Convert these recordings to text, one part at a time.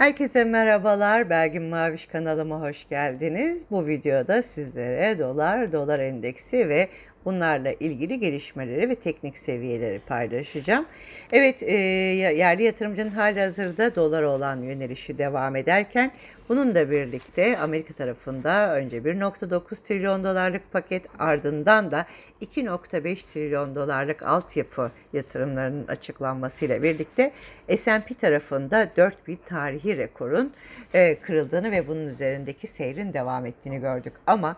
Herkese merhabalar. Belgin Maviş kanalıma hoş geldiniz. Bu videoda sizlere dolar, dolar endeksi ve bunlarla ilgili gelişmeleri ve teknik seviyeleri paylaşacağım. Evet, e, yerli yatırımcının hali hazırda dolar olan yönelişi devam ederken bunun da birlikte Amerika tarafında önce 1.9 trilyon dolarlık paket ardından da 2.5 trilyon dolarlık altyapı yatırımlarının açıklanmasıyla birlikte S&P tarafında 4000 tarihi rekorun e, kırıldığını ve bunun üzerindeki seyrin devam ettiğini gördük. Ama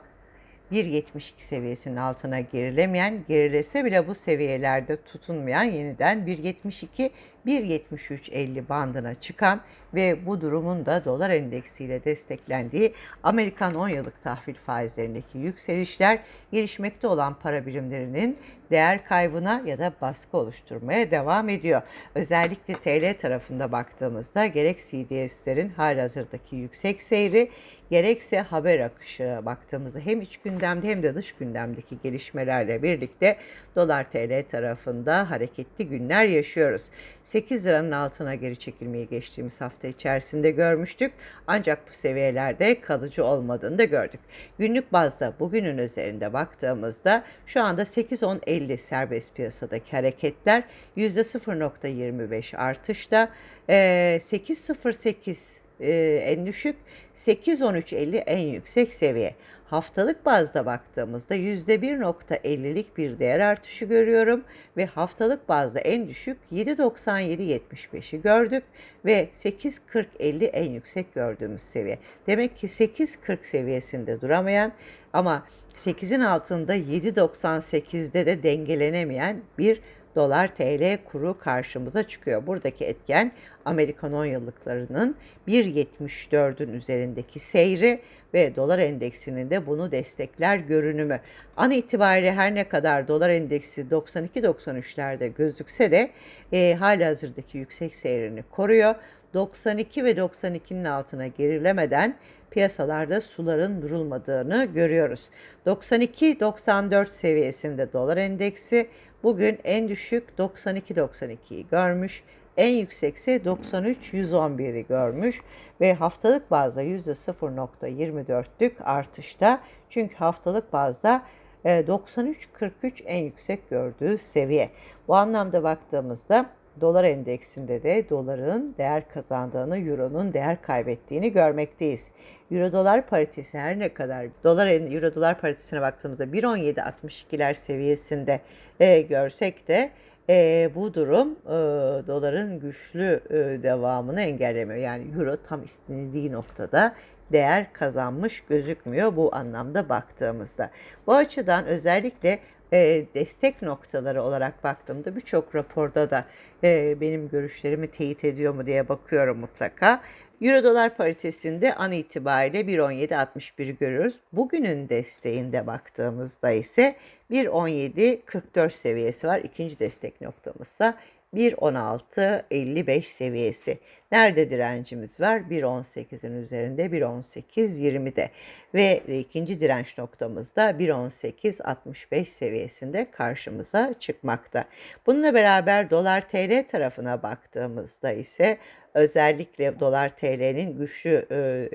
1.72 seviyesinin altına gerilemeyen, gerilese bile bu seviyelerde tutunmayan yeniden 1.72 1.73.50 bandına çıkan ve bu durumun da dolar endeksiyle desteklendiği Amerikan 10 yıllık tahvil faizlerindeki yükselişler gelişmekte olan para birimlerinin değer kaybına ya da baskı oluşturmaya devam ediyor. Özellikle TL tarafında baktığımızda gerek CDS'lerin halihazırdaki yüksek seyri gerekse haber akışı baktığımızda hem iç gündemde hem de dış gündemdeki gelişmelerle birlikte dolar TL tarafında hareketli günler yaşıyoruz. 8 liranın altına geri çekilmeyi geçtiğimiz hafta içerisinde görmüştük. Ancak bu seviyelerde kalıcı olmadığını da gördük. Günlük bazda bugünün üzerinde baktığımızda şu anda 8-10-50 serbest piyasadaki hareketler %0.25 artışta. Ee, 8.08 e, en düşük 8.13.50 en yüksek seviye. Haftalık bazda baktığımızda %1.50'lik bir değer artışı görüyorum ve haftalık bazda en düşük 7.97.75'i gördük ve 8.40.50 en yüksek gördüğümüz seviye. Demek ki 8.40 seviyesinde duramayan ama 8'in altında 7.98'de de dengelenemeyen bir dolar TL kuru karşımıza çıkıyor. Buradaki etken Amerikan 10 yıllıklarının 1.74'ün üzerindeki seyri ve dolar endeksinin de bunu destekler görünümü. An itibariyle her ne kadar dolar endeksi 92-93'lerde gözükse de e, hali hazırdaki yüksek seyrini koruyor. 92 ve 92'nin altına gerilemeden piyasalarda suların durulmadığını görüyoruz. 92-94 seviyesinde dolar endeksi bugün en düşük 92-92'yi görmüş. En yüksekse 93-111'i görmüş ve haftalık bazda %0.24'lük artışta. Çünkü haftalık bazda 93-43 en yüksek gördüğü seviye. Bu anlamda baktığımızda dolar endeksinde de doların değer kazandığını, euronun değer kaybettiğini görmekteyiz. Euro dolar paritesi her ne kadar dolar euro dolar paritesine baktığımızda 1.17.62'ler seviyesinde e, görsek de e, bu durum e, doların güçlü e, devamını engellemiyor. Yani euro tam istenildiği noktada değer kazanmış gözükmüyor bu anlamda baktığımızda. Bu açıdan özellikle e, destek noktaları olarak baktığımda birçok raporda da e, benim görüşlerimi teyit ediyor mu diye bakıyorum mutlaka. Euro dolar paritesinde an itibariyle 1.17.61 görüyoruz. Bugünün desteğinde baktığımızda ise 1.17.44 seviyesi var. İkinci destek noktamızsa 1.16.55 seviyesi. Nerede direncimiz var? 1.18'in üzerinde 1.18.20'de ve ikinci direnç noktamızda 1.18.65 seviyesinde karşımıza çıkmakta. Bununla beraber dolar TL tarafına baktığımızda ise özellikle dolar TL'nin güçlü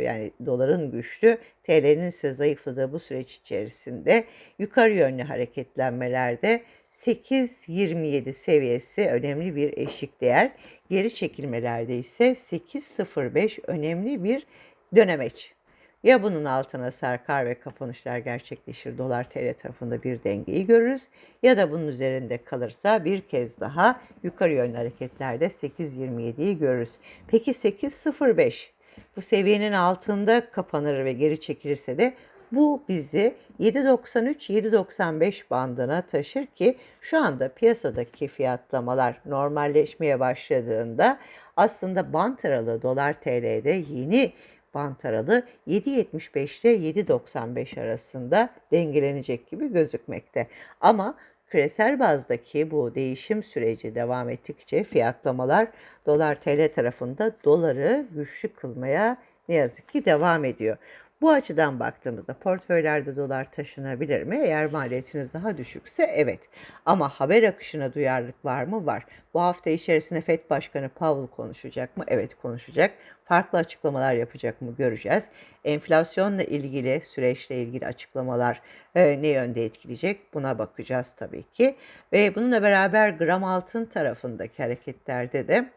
yani doların güçlü TL'nin ise zayıfladığı bu süreç içerisinde yukarı yönlü hareketlenmelerde 8.27 seviyesi önemli bir eşik değer. Geri çekilmelerde ise 8.05 önemli bir dönemeç. Ya bunun altına sarkar ve kapanışlar gerçekleşir dolar TL tarafında bir dengeyi görürüz ya da bunun üzerinde kalırsa bir kez daha yukarı yönlü hareketlerde 8.27'yi görürüz. Peki 8.05 bu seviyenin altında kapanır ve geri çekilirse de bu bizi 7.93-7.95 bandına taşır ki şu anda piyasadaki fiyatlamalar normalleşmeye başladığında aslında bant aralığı dolar TL'de yeni bant aralığı 7.75 ile 7.95 arasında dengelenecek gibi gözükmekte. Ama küresel bazdaki bu değişim süreci devam ettikçe fiyatlamalar dolar TL tarafında doları güçlü kılmaya ne yazık ki devam ediyor. Bu açıdan baktığımızda portföylerde dolar taşınabilir mi? Eğer maliyetiniz daha düşükse evet. Ama haber akışına duyarlılık var mı? Var. Bu hafta içerisinde FED Başkanı Powell konuşacak mı? Evet konuşacak. Farklı açıklamalar yapacak mı? Göreceğiz. Enflasyonla ilgili, süreçle ilgili açıklamalar e, ne yönde etkileyecek? Buna bakacağız tabii ki. Ve bununla beraber gram altın tarafındaki hareketlerde de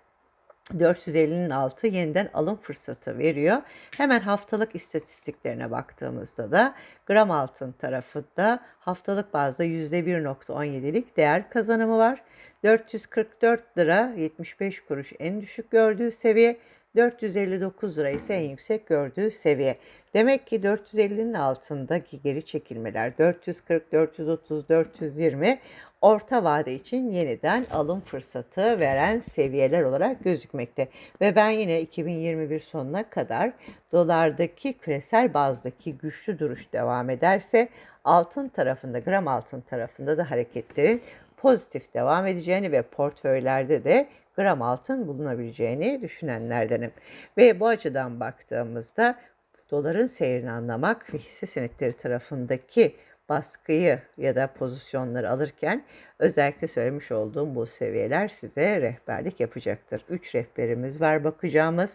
450'nin altı yeniden alım fırsatı veriyor. Hemen haftalık istatistiklerine baktığımızda da gram altın tarafında haftalık bazda %1.17'lik değer kazanımı var. 444 lira 75 kuruş en düşük gördüğü seviye. 459 lira ise en yüksek gördüğü seviye. Demek ki 450'nin altındaki geri çekilmeler 440, 430, 420 orta vade için yeniden alım fırsatı veren seviyeler olarak gözükmekte. Ve ben yine 2021 sonuna kadar dolardaki küresel bazdaki güçlü duruş devam ederse altın tarafında, gram altın tarafında da hareketlerin pozitif devam edeceğini ve portföylerde de gram altın bulunabileceğini düşünenlerdenim. Ve bu açıdan baktığımızda doların seyrini anlamak ve hisse senetleri tarafındaki baskıyı ya da pozisyonları alırken özellikle söylemiş olduğum bu seviyeler size rehberlik yapacaktır. 3 rehberimiz var bakacağımız.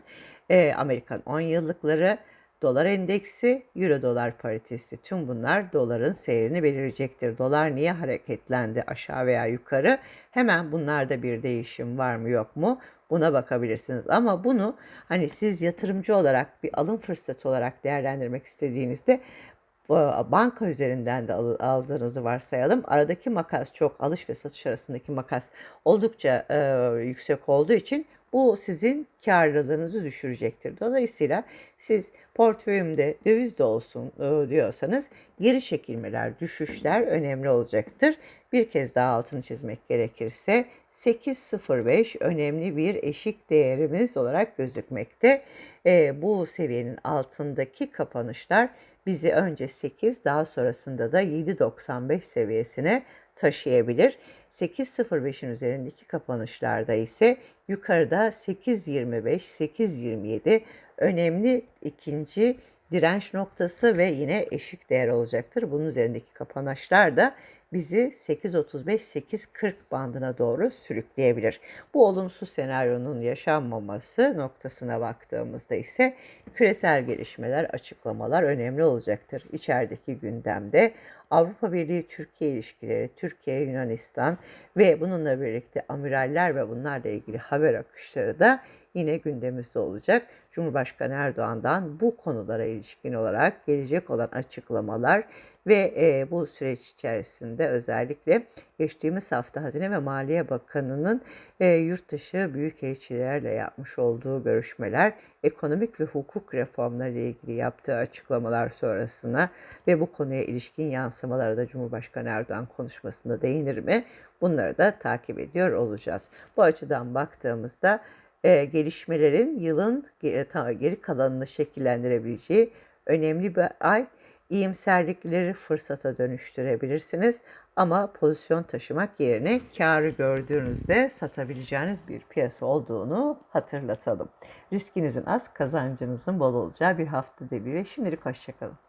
Ee, Amerikan 10 yıllıkları, dolar endeksi, euro dolar paritesi tüm bunlar doların seyrini belirleyecektir. Dolar niye hareketlendi aşağı veya yukarı? Hemen bunlarda bir değişim var mı yok mu? Buna bakabilirsiniz. Ama bunu hani siz yatırımcı olarak bir alım fırsatı olarak değerlendirmek istediğinizde banka üzerinden de aldığınızı varsayalım. Aradaki makas çok alış ve satış arasındaki makas oldukça e, yüksek olduğu için bu sizin karlılığınızı düşürecektir. Dolayısıyla siz portföyümde döviz de olsun e, diyorsanız geri çekilmeler, düşüşler önemli olacaktır. Bir kez daha altını çizmek gerekirse 8.05 önemli bir eşik değerimiz olarak gözükmekte. E, bu seviyenin altındaki kapanışlar bizi önce 8 daha sonrasında da 7.95 seviyesine taşıyabilir. 8.05'in üzerindeki kapanışlarda ise yukarıda 8.25, 8.27 önemli ikinci direnç noktası ve yine eşik değer olacaktır. Bunun üzerindeki kapanışlar da bizi 8.35-8.40 bandına doğru sürükleyebilir. Bu olumsuz senaryonun yaşanmaması noktasına baktığımızda ise küresel gelişmeler, açıklamalar önemli olacaktır. İçerideki gündemde Avrupa Birliği Türkiye ilişkileri, Türkiye Yunanistan ve bununla birlikte amiraller ve bunlarla ilgili haber akışları da yine gündemimizde olacak. Cumhurbaşkanı Erdoğan'dan bu konulara ilişkin olarak gelecek olan açıklamalar ve e, bu süreç içerisinde özellikle geçtiğimiz hafta Hazine ve Maliye Bakanı'nın e, yurt dışı büyükelçilerle yapmış olduğu görüşmeler, ekonomik ve hukuk reformları ile ilgili yaptığı açıklamalar sonrasına ve bu konuya ilişkin yansımalara da Cumhurbaşkanı Erdoğan konuşmasında değinir mi? Bunları da takip ediyor olacağız. Bu açıdan baktığımızda e, gelişmelerin yılın geri kalanını şekillendirebileceği önemli bir ay iyimserlikleri fırsata dönüştürebilirsiniz. Ama pozisyon taşımak yerine karı gördüğünüzde satabileceğiniz bir piyasa olduğunu hatırlatalım. Riskinizin az, kazancınızın bol olacağı bir hafta dileğiyle şimdilik hoşçakalın.